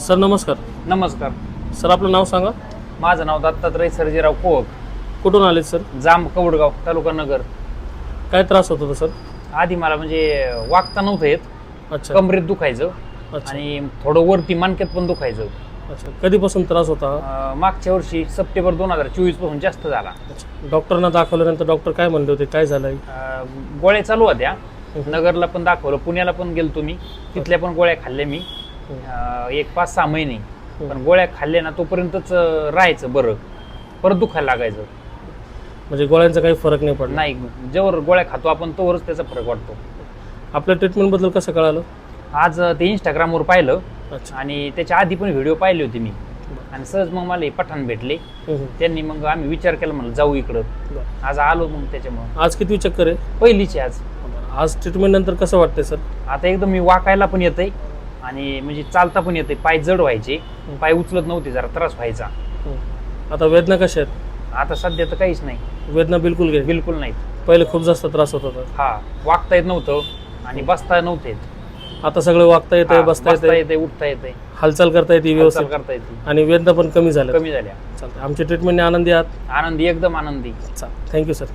Sir नमस्कार. नमस्कार. Sir आपलं नाव सांगा. माझं नाव दत्तात्रय सर्जेराव कोहक. कुठून आलेत सर? जांब कवडगाव तालुका नगर. काय त्रास होत होता सर? आधी मला म्हणजे वागता नव्हतं येत. अच्छा. कमरेत दुखायचं. अच्छा. आणि थोडं वरती मानक्यात पण दुखायचं. अच्छा. कधीपासून त्रास होता हा? अं, मागच्या वर्षी सप्टेंबर दोन हजार चोवीसपासून जास्त झाला. अच्छा. डॉक्टरना दाखवल्यानंतर डॉक्टर काय म्हणले होते? काय झालंय? अं, गोळ्या चालू होत्या. नगरला पण दाखवलं. पुण्याला पण गेलतो मी. तिथल्या पण गोळ्या खाल्ल्या मी. अं, एक पाच सहा महिने. पण गोळ्या खाल्ल्या ना तोपर्यंतच अं, राहायचं बरं. परत दुखायला लागायचं. म्हणजे गोळ्यांचा काही फरक नाही पडला? नाही जेव्हा गोळ्या खातो आपण तोवरच त्याचा फरक वाटतो. आपल्या ट्रीटमेंटबद्दल कसं कळालं? आज अं, ते इंस्टाग्रामवर पाहिलं. अच्छा. आणि त्याच्या आधी पण व्हिडिओ पाहिले होते मी. आणि सहज मग मला हे पठाण भेटले. हम्म, हम्म. त्यांनी मग आम्ही विचार केला म्हणलं जाऊ इकडं. बरं. आज आलो मग त्याच्यामुळं. आज किती चक्कर आहे? पहिलीची आज. आज ट्रीटमेंट नंतर कसं वाटतंय सर आता एकदम मी वाकायला पण येतंय. आणि म्हणजे चालता पण येतंय पाय जड व्हायचे पाय उचलत नव्हते जरा त्रास व्हायचा. आता वेदना कशा आहेत? आता सध्या तर काहीच नाही. वेदना बिलकुल गेली बिलकुल नाही पहिले खूप जास्त त्रास होत होता. हा वागता येत नव्हतं आणि बसता नव्हते. येत. आता सगळं वागता येतंय हा, बसता बसता येतंय. येते उठता येते हालचाल करता येते व्यवस्थित. करता येते. आणि वेदना पण कमी झाल्या कमी झाल्या. चालतंय. आमच्या ट्रीटमेंटने आनंदी आहात? आनंदी एकदम आनंदी. चालेल थँक्यू सर